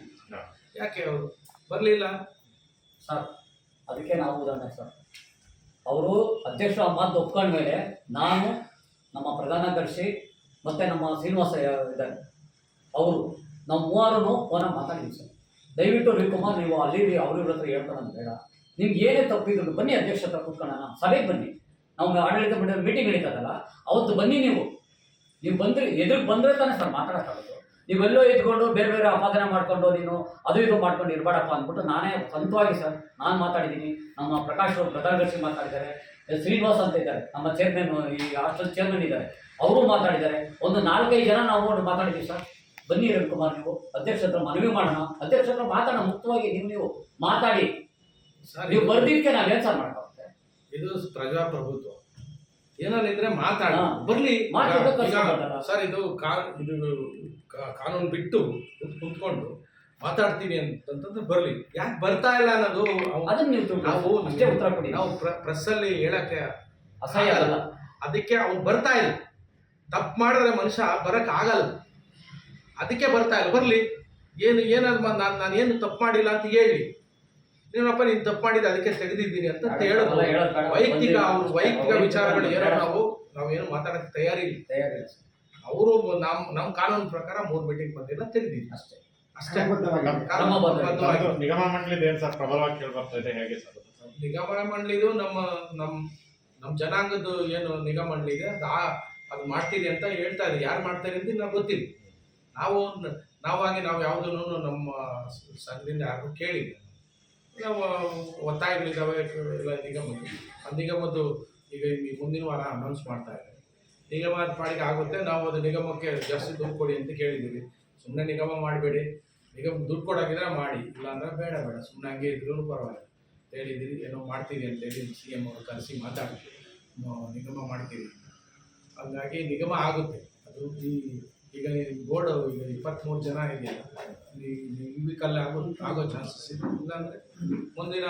ಯಾಕೆ ಅವರು ಬರಲಿಲ್ಲ? ಸರ್ ಅದಕ್ಕೆ ನಾವು ಉದಾಹರಣೆ ಸರ್. ಅವರು ಅಧ್ಯಕ್ಷ ಮಾತು ಒಪ್ಕೊಂಡ ಮೇಲೆ ನಾನು ನಮ್ಮ ಪ್ರಧಾನ ಕಾರ್ಯದರ್ಶಿ ಮತ್ತು ನಮ್ಮ ಶ್ರೀನಿವಾಸ ಇದ್ದಾರೆ. ಅವರು ನಾವು ಮೂವರೂ ಫೋನ ಮಾತಾಡಿದ್ವಿ ಸರ್. ದಯವಿಟ್ಟು ರವಿಕುಮಾರ್ ನೀವು ಅಲ್ಲಿ ಅವ್ರ ಇವ್ರ ಹತ್ರ ಹೇಳ್ಕೊಳ್ಳೋದು ಬೇಡ. ನಿಮ್ಗೆ ಏನೇ ತಪ್ಪಿದ್ರು ಬನ್ನಿ ಅಧ್ಯಕ್ಷ ಹತ್ರ ಕೂತ್ಕೊಳ್ಳೋಣ ಸಭೆಗೆ ಬನ್ನಿ. ನಾವು ಆಡಳಿತ ಮಂಡಳಿ ಮೀಟಿಂಗ್ ನಡೀತದಲ್ಲ, ಅವತ್ತು ಬನ್ನಿ ನೀವು. ನೀವು ಬಂದ್ರೆ ಎದುರಿಗೆ ಬಂದರೆ ತಾನೇ ಸರ್ ಮಾತಾಡೋಕ್ಕಾಗೋದು ನೀವೆಲ್ಲೋ ಇದ್ಕೊಂಡು ಬೇರೆ ಬೇರೆ ಅಪಾದನೆ ಮಾಡ್ಕೊಂಡು ನೀನು ಅದು ಇದು ಮಾಡ್ಕೊಂಡು ಇರಬೇಡಪ್ಪ ಅಂದ್ಬಿಟ್ಟು ನಾನೇ ಸ್ವಂತವಾಗಿ ಸರ್ ನಾನು ಮಾತಾಡಿದ್ದೀನಿ. ನಮ್ಮ ಪ್ರಕಾಶ್ ಅವರು ಪ್ರಧಾನದರ್ಶಿ ಮಾತಾಡಿದ್ದಾರೆ. ಶ್ರೀನಿವಾಸ್ ಅಂತ ಇದ್ದಾರೆ. ನಮ್ಮ ಚೇರ್ಮನ್ ಈ ಹಾಸ್ಟೆಲ್ ಚೇರ್ಮನ್ ಇದ್ದಾರೆ. ಅವರು ಮಾತಾಡಿದ್ದಾರೆ. ಒಂದು ನಾಲ್ಕೈದು ಜನ ನಾವು ಮಾತಾಡಿದ್ದೀವಿ ಸರ್. ಬನ್ನಿ ರವಿಕುಮಾರ್ ನೀವು. ಅಧ್ಯಕ್ಷ ಹತ್ರ ಮನವಿ ಮಾಡೋಣ. ಅಧ್ಯಕ್ಷ ಹತ್ರ ಮಾತಾಡೋಣ. ಮುಕ್ತವಾಗಿ ನೀವು ನೀವು ಮಾತಾಡಿ. ಸರ್ ನೀವು ಬರ್ದಿದ್ದಕ್ಕೆ ನಾವೇನು ಸರ್ ಮಾಡೋಕ್ಕಾಗುತ್ತೆ ಇದು ಪ್ರಜಾಪ್ರಭುತ್ವ. ಏನಾರಿದ್ರೆ ಮಾತಾಡ. ಬರ್ಲಿ. ಸರ್ ಇದು ಕಾರ್ ಇದು ಕಾನೂನು ಬಿಟ್ಟು ಕುತ್ಕೊಂಡು ಮಾತಾಡ್ತೀನಿ ಅಂತಂತಂದ್ರೆ ಬರ್ಲಿ. ಯಾಕೆ ಬರ್ತಾ ಇಲ್ಲ ಅನ್ನೋದು ನೀವು. ನಾವು ಅಷ್ಟೇ ಉತ್ತರ ಕೊಡಿ. ನಾವು ಪ್ರೆಸ್ ಅಲ್ಲಿ ಹೇಳಕ್ಕೆ ಅಸಹ್ಯ ಅಲ್ಲ ಅದಕ್ಕೆ ಅವ್ನು ಬರ್ತಾ ಇಲ್ಲ. ತಪ್ಪು ಮಾಡಿದ್ರೆ ಮನುಷ್ಯ ಬರಕ್ ಆಗಲ್ಲ. ಅದಕ್ಕೆ ಬರ್ತಾ ಇಲ್ಲ. ಬರ್ಲಿ. ಏನು ಏನಾದ್ರು ನಾನು ನಾನು ಏನು ತಪ್ಪು ಮಾಡಿಲ್ಲ ಅಂತ ಹೇಳಿ. ನೀನಪ್ಪ ನೀನು ತಪ್ಪು ಮಾಡಿದ ಅದಕ್ಕೆ ತೆಗೆದಿದ್ದೀನಿ ಅಂತ ಹೇಳೋದು. ವೈಯಕ್ತಿಕ ಅವ್ರ ವೈಯಕ್ತಿಕ ವಿಚಾರಗಳು ಏನೋ. ನಾವು ನಾವೇನು ಮಾತಾಡಕ್ಕೆ ತಯಾರಿ ತಯಾರಿಲ್ಲ. ಅವರು ನಮ್ಮ ನಮ್ಮ ಕಾನೂನು ಪ್ರಕಾರ ಮೂರು ಮೀಟಿಂಗ್ ಬಂದಿಲ್ಲ ತೆಗೆದಿದ್ವಿ ಅಷ್ಟೇ. ಅಷ್ಟೇ. ನಿಗಮ ಮಂಡಳಿ ಏನ್ ಸರ್ ಪ್ರಬಲವಾಗಿ ಕೇಳಿ ಬರ್ತಾ ಇದೆ ಹೇಗೆ ಸರ್? ನಿಗಮ ಮಂಡಳಿದು ನಮ್ಮ ನಮ್ಮ ನಮ್ಮ ಜನಾಂಗದ್ದು ಏನು ನಿಗಮ ಮಂಡಳಿ ಇದೆ ಅದು ಆ- ಅದು ಮಾಡ್ತೀರಿ ಅಂತ ಹೇಳ್ತಾ ಇದ್ದೀವಿ ಯಾರು ಮಾಡ್ತಾರೆ ಅಂತ ನಾವು ಗೊತ್ತಿಲ್ಲ. ನಾವು ನಾವಾಗಿ ನಾವು ಯಾವುದನ್ನು ನಮ್ಮ ಸಂಘದಿಂದ ಯಾರು ಕೇಳಿಲ್ಲ. ನಾವು ಒತ್ತಾಯಗಳಿದ್ದಾವೆ ಎಲ್ಲ ನಿಗಮದ್ದು. ಆ ನಿಗಮದ್ದು ಈಗ ಈ ಮುಂದಿನ ವಾರ ಅನೌನ್ಸ್ ಮಾಡ್ತಾ ಇದ್ದಾರೆ. ನಿಗಮದ ಪಾಡಿಗೆ ಆಗುತ್ತೆ, ನಾವು ಅದು ನಿಗಮಕ್ಕೆ ಜಾಸ್ತಿ ದುಡ್ಡು ಕೊಡಿ ಅಂತ ಕೇಳಿದ್ದೀವಿ. ಸುಮ್ಮನೆ ನಿಗಮ ಮಾಡಬೇಡಿ. ನಿಗಮ ದುಡ್ಡು ಕೊಡೋಕ್ಕಿದ್ರೆ ಮಾಡಿ, ಇಲ್ಲಾಂದ್ರೆ ಬೇಡ ಬೇಡ. ಸುಮ್ಮನೆ ಹಂಗೆ ಇದ್ರೂ ಪರವಾಗಿಲ್ಲ. ಹೇಳಿದ್ದೀರಿ, ಏನೋ ಮಾಡ್ತೀವಿ ಅಂತೇಳಿ ಸಿ ಎಂ ಅವರು ಕರೆಸಿ ಮಾತಾಡ್ತೀವಿ ನಿಗಮ ಮಾಡ್ತೀವಿ. ಹಾಗಾಗಿ ನಿಗಮ ಆಗುತ್ತೆ. ಅದು ಈ, ಈಗ ಬೋರ್ಡ್ ಈಗ ಇಪ್ಪತ್ತ್ಮೂರು ಜನ ಇದೆ. ವೀಕಲ್ಲಿ ಆಗೋ ಆಗೋ ಚಾನ್ಸಸ್ ಇದೆ. ಇಲ್ಲಾಂದರೆ ಮುಂದಿನ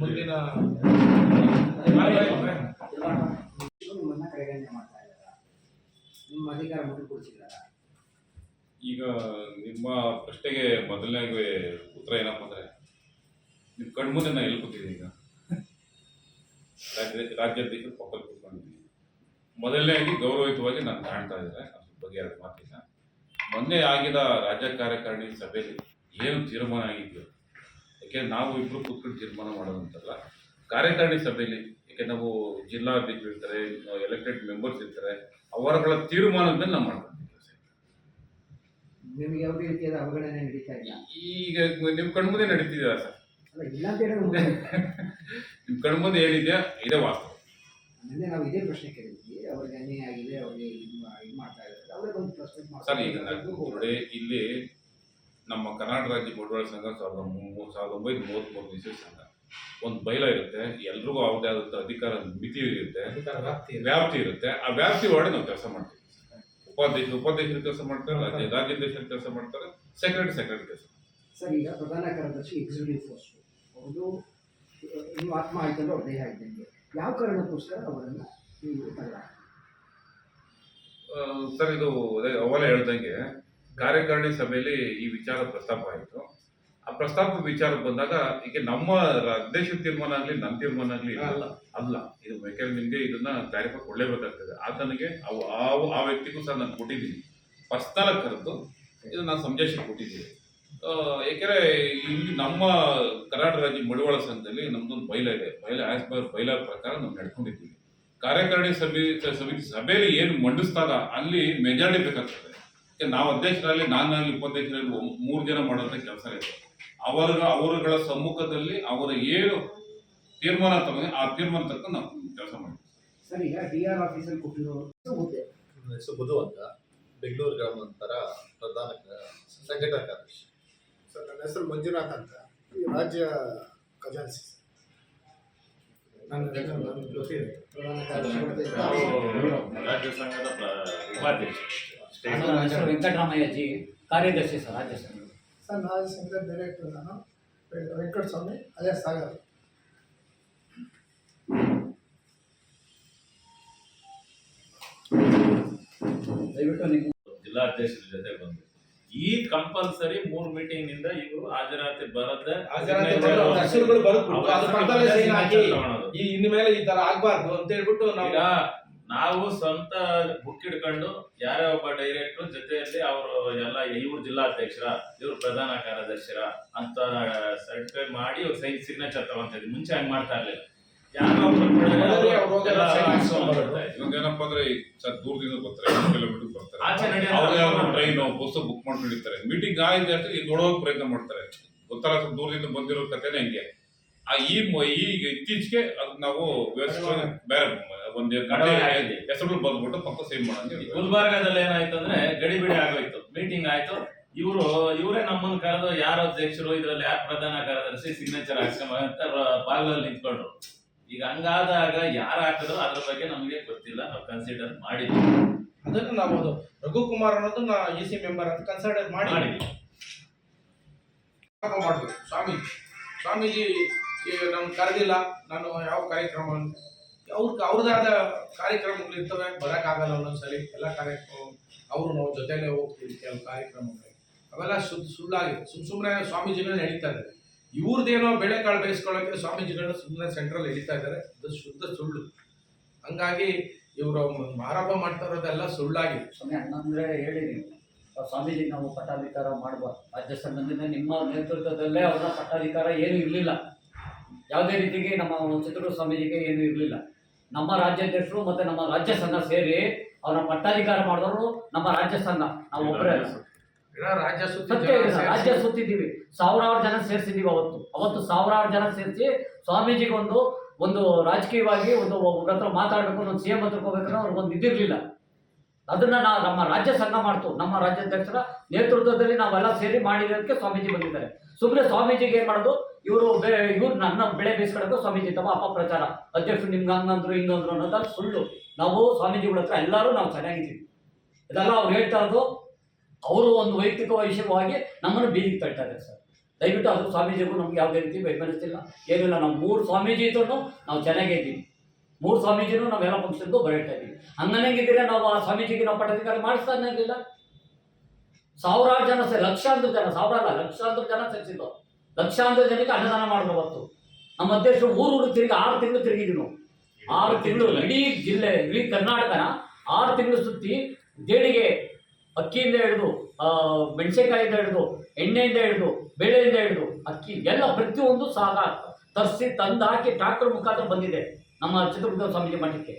ಮುಂದಿನ ನಿಮ್ಮನ್ನ ಮಾಡ್ತಾ ನಿಮ್ಮ ಅಧಿಕಾರ ಮುಂದುವರಿಸಿದ್ದಾರೆ ಈಗ ನಿಮ್ಮ ಪ್ರಶ್ನೆಗೆ ಮೊದಲನೇ ಉತ್ತರ ಏನಪ್ಪ ಅಂದರೆ ನಿಮ್ಮ ಕಣ್ಮುಂದೆ ನಾನು ಎಲ್ಲಿ ಕೂತಿದ್ದೀನಿ ಈಗ. ರಾಜ್ಯ ರಾಜ್ಯಾಧ್ಯಕ್ಷರು ಪಕ್ಕದಲ್ಲಿ ಕೂತ್ಕೊಂಡಿದ್ದೀನಿ. ಮೊದಲನೇದಾಗಿ ಗೌರವಯುತವಾಗಿ ನಾನು ಕಾಣ್ತಾ ಇದ್ದಾರೆ ಅದ್ರ ಬಗ್ಗೆ ಎರಡು ಮಾತಿಲ್ಲ. ಮೊನ್ನೆ ಆಗಿದ ರಾಜ್ಯ ಕಾರ್ಯಕಾರಿಣಿ ಸಭೆಯಲ್ಲಿ ಏನು ತೀರ್ಮಾನ ಆಗಿದೆಯೋ ಯಾಕೆಂದ್ರೆ ನಾವು ಇಬ್ಬರು ಕೂತ್ಕೊಂಡು ತೀರ್ಮಾನ ಮಾಡೋದಂತಲ್ಲ ಕಾರ್ಯಕಾರಿಣಿ ಸಭೆಯಲ್ಲಿ ಯಾಕೆ ನಾವು ಜಿಲ್ಲಾ ಅಧ್ಯಕ್ಷರು ಇರ್ತಾರೆ ಎಲೆಕ್ಟೆಡ್ ಮೆಂಬರ್ಸ್ ಇರ್ತಾರೆ ಅವರಗಳ ತೀರ್ಮಾನದ ಮೇಲೆ ನಾವು ಮಾಡ್ಕೊಂಡಿದ್ದೀವಿ ನಿಮಗೆ ಯಾವುದೇ ರೀತಿಯಾದ ಅವಗಣನೆ ನಡೀತಾ ಇಲ್ಲ? ಈಗ ನಿಮ್ ಕಣ್ಮುಂದೆ ನಡೀತಿದ್ದೀರಾ ಸರ್? ಅಲ್ಲ ಇಲ್ಲ ಅಂತ ಹೇಳೋದು ನಿಮ್ಮ ಕಣ್ಮುಂದೆ ಏನಿದೆಯಾ? ಇದೇ ವಾಸ್ತವ. ನಿನ್ನೆ ನಾವು ಇದೇ ಪ್ರಶ್ನೆ ಕೇಳಿದ್ವಿ ಅವ್ರಿಗೆ ಅನ್ಯಾಯ ಆಗಿದೆ ಅವ್ರಿಗೆ ಇದು ಮಾಡ್ತಾ ಇದ್ದಾರೆ ಅವ್ರಿಗೆ ಒಂದು ಪ್ರಶ್ನೆ ಸರ್ ಈಗ ನೋಡಿ ಇಲ್ಲಿ ನಮ್ಮ ಕರ್ನಾಟಕ ರಾಜ್ಯ ಬಡವಾಳ ಸಂಘ ಸಾವಿರದ ಮೂ- ಸಾವಿರದ ಒಂಬೈನೂರ ಮೂವತ್ತ್ಮೂರು ಸಂಘ. ಒಂದು ಬೈಲ ಇರುತ್ತೆ ಎಲ್ರಿಗೂ ಅವ್ರದ್ದೇ ಆದಂಥ ಅಧಿಕಾರ ಮಿತಿ ಇರುತ್ತೆ ವ್ಯಾಪ್ತಿ. ಇರುತ್ತೆ. ಆ ವ್ಯಾಪ್ತಿ ಒಳಗೆ ನಾವು ಕೆಲಸ ಮಾಡ್ತೀವಿ. ಉಪಾಧ್ಯಕ್ಷ ಉಪಾಧ್ಯಕ್ಷರು ಕೆಲಸ ಮಾಡ್ತಾರೆ ರಾಜ್ಯ ರಾಜ್ಯಾಧ್ಯಕ್ಷರು ಕೆಲಸ ಮಾಡ್ತಾರೆ ಸೆಕ್ರೆಟರಿ ಸೆಕ್ರೆಟರಿ ಕೆಲಸ ಸರ್ ಈಗ ಪ್ರಧಾನ ಕಾರ್ಯದರ್ಶಿ ಎಕ್ಸಿಕ್ಯೂಟಿವ್ ಫೋರ್ಸ್ ಅವರು ನೀವು ಆತ್ಮ ಆಯ್ತಂದ್ರೆ ಅವ್ರ ದೇಹ ಇದ್ದಂಗೆ ಯಾವ ಕಾರಣಕ್ಕೋಸ್ಕರ ಅವರನ್ನು ನೀವು ಸರ್ ಇದು ಅದೇ ಅವಲೇ ಹೇಳ್ದಂಗೆ ಕಾರ್ಯಕಾರಿಣಿ ಸಭೆಯಲ್ಲಿ ಈ ವಿಚಾರ ಪ್ರಸ್ತಾಪ ಆಯಿತು. ಆ ಪ್ರಸ್ತಾಪದ ವಿಚಾರ ಬಂದಾಗ ಈಗ ನಮ್ಮ ದೇಶದ ಅಧ್ಯಕ್ಷ ತೀರ್ಮಾನ ಆಗಲಿ ನನ್ನ ತೀರ್ಮಾನ ಆಗಲಿ ಅಲ್ಲ. ಅಲ್ಲ. ಇದು ಬೇಕಾದ್ರೆ ನಿಮಗೆ ಇದನ್ನ ಕ್ಲಾರಿಫೈ ಕೊಡಲೇಬೇಕಾಗ್ತದೆ ಆತನಿಗೆ ಅವು ಆ- ಆ ವ್ಯಕ್ತಿಗೂ ಸಹ ನಾನು ಕೊಟ್ಟಿದ್ದೀನಿ. ಪರ್ಸ್ನಲ್ ಕರೆದು ಇದು ನಾನು ಸಂದೇಶ ಕೊಟ್ಟಿದ್ದೀನಿ. ಏಕೆಂದರೆ ಇಲ್ಲಿ ನಮ್ಮ ಕರ್ನಾಟಕ ರಾಜ್ಯ ಮಡಿವಾಳ ಸಂಘದಲ್ಲಿ ನಮ್ದೊಂದು ಬೈಲ ಇದೆ. ಬೈಲ ಆಸ್ ಪರ್ ಬೈಲ ಪ್ರಕಾರ ನಾವು ನಡ್ಕೊಂಡಿದ್ದೀವಿ. ಕಾರ್ಯಕಾರಿಣಿ ಸಮಿತಿ ಸಮಿತಿ ಸಭೆಯಲ್ಲಿ ಏನು ಮಂಡಿಸ್ತಾರ ಅಲ್ಲಿ ಮೆಜಾರಿಟಿ ಬೇಕಾಗ್ತದೆ. ನಾವು ಅಧ್ಯಕ್ಷರಲ್ಲಿ ನಾನು ಉಪಾಧ್ಯಕ್ಷರಲ್ಲಿ ಮೂರು ಜನ ಮಾಡೋಂಥ ಕೆಲಸ ಇದೆ. ಅವರ ಅವರುಗಳ ಸಮ್ಮುಖದಲ್ಲಿ ಅವರ ಏನು ತೀರ್ಮಾನ ತಗೊಂಡು ಆ ತೀರ್ಮಾನ ತಕ್ಕ ನಾವು ಕೆಲಸ ಮಾಡ್ತೀವಿ. ಸರ್ ಈಗ ಡಿ ಆರ್ ಆಫೀಸಲ್ಲಿ ಕೊಟ್ಟಿರೋ ಹುದ್ದೆ. ಹೆಸರು ಮಧು ಅಂತ ಬೆಂಗಳೂರು ಗ್ರಾಮಾಂತರ ಪ್ರಧಾನ ಸಂಘಟನಾ ಕಾರ್ಯದರ್ಶಿ. ಸರ್ ನನ್ನ ಹೆಸರು ಮಂಜುನಾಥ್ ಅಂತ. ರಾಜ್ಯ ಖಜಾನಿಸಿ ನನ್ನ. ರಾಜ್ಯ ಸಂಘದ ಉಪಾಧ್ಯಕ್ಷ. ವೆಂಕಟರಾಮಯ್ಯ ಜಿ ಕಾರ್ಯದರ್ಶಿ ಸರ್ ರಾಜ್ಯ ಸಂಘ. ಸರ್ ನಾನು ಸಂಘದ ಡೈರೆಕ್ಟರ್ ನಾನು ವೆಂಕಟ ಸ್ವಾಮಿ ಅದೇ ಸಾಗರ್ ದಯವಿಟ್ಟು ನೀವು ಜಿಲ್ಲಾಧ್ಯಕ್ಷರ ಜೊತೆ ಬಂದು ಈ ಕಂಪಲ್ಸರಿ ಮೂರ್ ಮೀಟಿಂಗ್ನಿಂದ ಇವರು ಹಾಜರಾತಿ ಬರತ್ತೆ ಹಾಜರಾತಿ ಬರೋದು, ಹಸಿರುಗಳು ಬರೆದ್ಬಿಟ್ಟು ಅದ್ರ ಪಕ್ಕದಲ್ಲೇ sign ಹಾಕಿ ತಗೊಳೋದು. ಈ ಇನ್ಮೇಲೆ ಈ ತರ ಆಗ್ಬಾರ್ದು ಅಂತ ಹೇಳ್ಬಿಟ್ಟು ನಾವು ಈಗ ನಾವು ಸ್ವಂತ ಬುಕ್ ಹಿಡ್ಕೊಂಡು ಯಾರೇ ಒಬ್ಬ ಡೈರೆಕ್ಟರ್ ಜೊತೆಯಲ್ಲಿ ಅವರು ಎಲ್ಲ ಇವ್ರ ಜಿಲ್ಲಾಧ್ಯಕ್ಷರ ಇವ್ರ ಪ್ರಧಾನ ಕಾರ್ಯದರ್ಶಿರ ಅಂತ ಸರ್ಟಿಫೈ ಮಾಡಿ ಅವ್ರು ಸೈನ್ ಸಿಗ್ನೇಚರ್ ತಗೊಂತಿದ್ವಿ. ಮುಂಚೆ ಹಂಗೆ ಮಾಡ್ತಾ ಇರ್ಲಿಲ್ಲ. ಅಂದ್ರೆ ಸರ್ ದೂರದಿಂದ ಬರ್ತಾರೆ ಒಂದು ಕಿಲೋಮೀಟರ್ ಬರ್ತಾರೆ. ಅವ್ರೇ. ಟ್ರೈನ್ ಬಸ್ ಬುಕ್ ಮಾಡ್ಕೊಂಡಿರ್ತಾರೆ. ಮೀಟಿಂಗ್ ಆಗಿದೆ ಅಷ್ಟೇ ಈಗ ನೋಡೋಕೆ ಪ್ರಯತ್ನ ಮಾಡ್ತಾರೆ. ಗೊತ್ತಲ್ಲ ದೂರದಿಂದ ಬಂದಿರೋ ಕಥೆನೇ ಹಂಗೆ. ಆ ಈ ಮ- ಇತ್ತೀಚೆಗೆ ಅದಕ್ಕೆ ನಾವು ವ್ಯವಸ್ಥೆ ಬೇರೆ ಒಂದು ಕಡಿಮೆ ಆಗಿದೆ. ಹೆಸರು ಬಂದ್ಬಿಟ್ಟು ಪಕ್ಕ ಸೇವ್ ಮಾಡಂಗೆ ಗುಲ್ಬರ್ಗದಲ್ಲಿ ಏನಾಯ್ತು ಅಂದ್ರೆ ಗಡಿಬಿಡಿ ಆಗೋಯ್ತು. ಮೀಟಿಂಗ್ ಆಯ್ತು. ಇವರು ಇವರೇ ನಮ್ಮನ್ನ ಕರೆದು ಯಾರು ಅಧ್ಯಕ್ಷರು ಇದ್ರಲ್ಲಿ ಯಾರು ಪ್ರಧಾನ ಕಾರ್ಯದರ್ಶಿ ಸಿಗ್ನೇಚರ್ ಹಾಕ್ಸ್ಕೊಂಬ ಅಂತ ಬಾಗ್ಲಲ್ಲಿ ನಿಂತ್ಕೊಂಡ್ರು. ಈಗ ಹಂಗಾದಾಗ ಯಾರು ಹಾಕಿದ್ರು ಅದ್ರ ಬಗ್ಗೆ ನಮಗೆ ಗೊತ್ತಿಲ್ಲ. ನಾವು ಕನ್ಸಿಡರ್ ಮಾಡಿದ್ವಿ. ಅದನ್ನು ನಾವು ಅದು ರಘುಕುಮಾರ್ ಅನ್ನೋದು ನಾ ಎ ಸಿ ಮೆಂಬರ್ ಅಂತ ಕನ್ಸಿಡರ್ ಮಾಡಿ ಮಾಡಿದ್ವಿ. ಸ್ವಾಮೀಜಿ. ಸ್ವಾಮೀಜಿ ನಮ್ಗೆ ಕರೆದಿಲ್ಲ. ನಾನು ಯಾವ ಕಾರ್ಯಕ್ರಮ, ಅವ್ರ ಅವ್ರದ್ದಾದ ಕಾರ್ಯಕ್ರಮಗಳು ಇರ್ತವೆ. ಬರೋಕ್ಕಾಗಲ್ಲ ಒಂದೊಂದ್ಸಲಿ. ಎಲ್ಲ ಕಾರ್ಯಕ್ರಮ, ಅವರು ನಾವು ಜೊತೆಲೇ ಹೋಗ್ತೀವಿ ಕೆಲವು ಕಾರ್ಯಕ್ರಮಗಳಿಗೆ. ಅವೆಲ್ಲ ಸುದ್ದಿ ಸುಳ್ಳಾಗಿದೆ. ಸುಮ್ ಸುಮ್ಮನೆ ಸ್ವಾಮೀಜಿಗಳನ್ನ ಎಳಿತಾ ಇದ್ದಾರೆ. ಇವ್ರದ್ದೇನೋ ಬೆಳೆಕಾಳು ಬೇಯಿಸ್ಕೊಳ್ಳೋಕೆ ಸ್ವಾಮೀಜಿಗಳನ್ನ ಸುಮ್ಮನೆ ಸೆಂಟ್ರಲ್ ಎಳಿತಾ ಇದ್ದಾರೆ. ಅದು ಶುದ್ಧ ಸುಳ್ಳು. ಹಂಗಾಗಿ ಇವರು ಆರೋಪ ಮಾಡ್ತಾ ಇರೋದೆಲ್ಲ ಸುಳ್ಳಾಗಿದೆ. ಸ್ವಾಮಿ ಅಣ್ಣಂದ್ರೆ ಹೇಳಿ ಸ್ವಾಮೀಜಿ, ನಾವು ಪಟ್ಟಾಧಿಕಾರ ಮಾಡಬಾರ್ದು. ರಾಜ್ಯ ನಿಮ್ಮ ನೇತೃತ್ವದಲ್ಲೇ ಅವರ ಪಟ್ಟಾಧಿಕಾರ ಏನೂ ಇರಲಿಲ್ಲ. ಯಾವುದೇ ರೀತಿಗೆ ನಮ್ಮ ಚಿತ್ರದುರ್ಗ ಸ್ವಾಮೀಜಿಗೆ ಏನು ಇರಲಿಲ್ಲ. ನಮ್ಮ ರಾಜ್ಯಾಧ್ಯಕ್ಷರು ಮತ್ತೆ ನಮ್ಮ ರಾಜ್ಯ ಸಂಘ ಸೇರಿ ಅವರ ಪಟ್ಟಾಧಿಕಾರ ಮಾಡಿದವರು ನಮ್ಮ ರಾಜ್ಯ ಸಂಘ. ನಾವು ಒಬ್ಬರೇ ರಾಜ್ಯ. ರಾಜ್ಯ ಸುತ್ತಿದ್ದೀವಿ. ಸಾವಿರಾರು ಜನ ಸೇರಿಸಿದ್ದೀವಿ ಅವತ್ತು. ಅವತ್ತು ಸಾವಿರಾರು ಜನ ಸೇರಿಸಿ ಸ್ವಾಮೀಜಿಗೆ ಒಂದು ಒಂದು ರಾಜಕೀಯವಾಗಿ ಒಂದು ಒಬ್ಬರ ಹತ್ರ ಮಾತಾಡಬೇಕು ಒಂದು ಸಿ ಎಂ ಹತ್ರ ಹೋಗ್ಬೇಕಂದ್ರೆ ಅವ್ರಿಗೆ ಒಂದು ಇದಿರಲಿಲ್ಲ. ಅದನ್ನ ನಾವು ನಮ್ಮ ರಾಜ್ಯ ಸಂಘ ಮಾಡ್ತು. ನಮ್ಮ ರಾಜ್ಯಾಧ್ಯಕ್ಷರ ನೇತೃತ್ವದಲ್ಲಿ ನಾವೆಲ್ಲ ಸೇರಿ ಮಾಡಿರೋದಕ್ಕೆ ಸ್ವಾಮೀಜಿ ಬಂದಿದ್ದಾರೆ. ಸುಮ್ಮನೆ ಸ್ವಾಮೀಜಿಗೆ ಏನ್ ಮಾಡೋದು? ಇವರು ಇವ್ರು ನನ್ನ ಬೆಳೆ ಬೇಯಿಸ್ಕೊಳ್ಳೋಕೆ ಸ್ವಾಮೀಜಿ, ತಮ್ಮ ಅಪಪ್ರಚಾರ ಅಧ್ಯಕ್ಷರು ನಿಮ್ಗೆ ಹಂಗಂದ್ರು ಹಿಂಗಂದ್ರು ಅನ್ನೋದಲ್ಲ ಸುಳ್ಳು. ನಾವು ಸ್ವಾಮೀಜಿಗಳ ಹತ್ರ ಎಲ್ಲರೂ ನಾವು ಚೆನ್ನಾಗಿದ್ದೀವಿ ಇದೆಲ್ಲ ಅವ್ರು ಹೇಳ್ತಾ ಇರೋದು, ಅವರು ಒಂದು ವೈಯಕ್ತಿಕ ವಿಷಯವಾಗಿ ನಮ್ಮನ್ನು ಬೀದಿಗೆ ತಳ್ತಾ ಸರ್. ದಯವಿಟ್ಟು ಅದು ಸ್ವಾಮೀಜಿಗೂ ನಮ್ಗೆ ಯಾವುದೇ ರೀತಿ ಬೆಂಬಲಿಸ್ತಿಲ್ಲ. ಏನಿಲ್ಲ, ನಾವು ಮೂರು ಸ್ವಾಮೀಜಿ ಇದ್ರೂ ನಾವು ಚೆನ್ನಾಗಿದ್ದೀವಿ ಮೂರು ಸ್ವಾಮೀಜಿನೂ ನಾವೆಲ್ಲ ಫಂಕ್ಷನ್ಗೂ ಬರೀತಾ ಇದ್ದೀವಿ. ಹಂಗನಂಗಿದ್ರೆ ನಾವು ಆ ಸ್ವಾಮೀಜಿಗೆ ನಾವು ಪಟ್ಟಾಧಿಕಾರ ಮಾಡಿಸ್ತಾ ಇರಲಿಲ್ಲ ಸಾವಿರಾರು ಜನ ಲಕ್ಷಾಂತರ ಜನ, ಸಾವಿರ ಅಲ್ಲ, ಲಕ್ಷಾಂತರ ಜನ ಸೇರಿಸಿದ್ದು. ಲಕ್ಷಾಂತರ ಜನಕ್ಕೆ ಅನ್ನದಾನ ಅವತ್ತು. ನಮ್ಮ ಅಧ್ಯಕ್ಷ ಊರು ತಿರುಗಿ ಆರು ತಿಂಗಳು ತಿರುಗಿದ್ವಿ ನಾವು ಆರು ತಿಂಗಳು ಇಡೀ ಜಿಲ್ಲೆ, ಇಡೀ ಕರ್ನಾಟಕನ ಆರು ತಿಂಗಳು ಸುತ್ತಿ ದೇಣಿಗೆ ಅಕ್ಕಿಯಿಂದ ಹಿಡಿದು ಮೆಣಸಿನಕಾಯಿಂದ ಹಿಡಿದು, ಎಣ್ಣೆಯಿಂದ ಹಿಡಿದು, ಬೇಳೆಯಿಂದ ಹಿಡಿದು, ಅಕ್ಕಿ ಎಲ್ಲ ಪ್ರತಿಯೊಂದು ಸಾಗ ತರಿಸಿ ತಂದು ಹಾಕಿ ಟ್ರಾಕ್ಟರ್ ಮುಖಾಂತರ ಬಂದಿದೆ ನಮ್ಮ ಚಿತ್ರದುರ್ಗ ಸ್ವಾಮೀಜಿ ಮಠಕ್ಕೆ.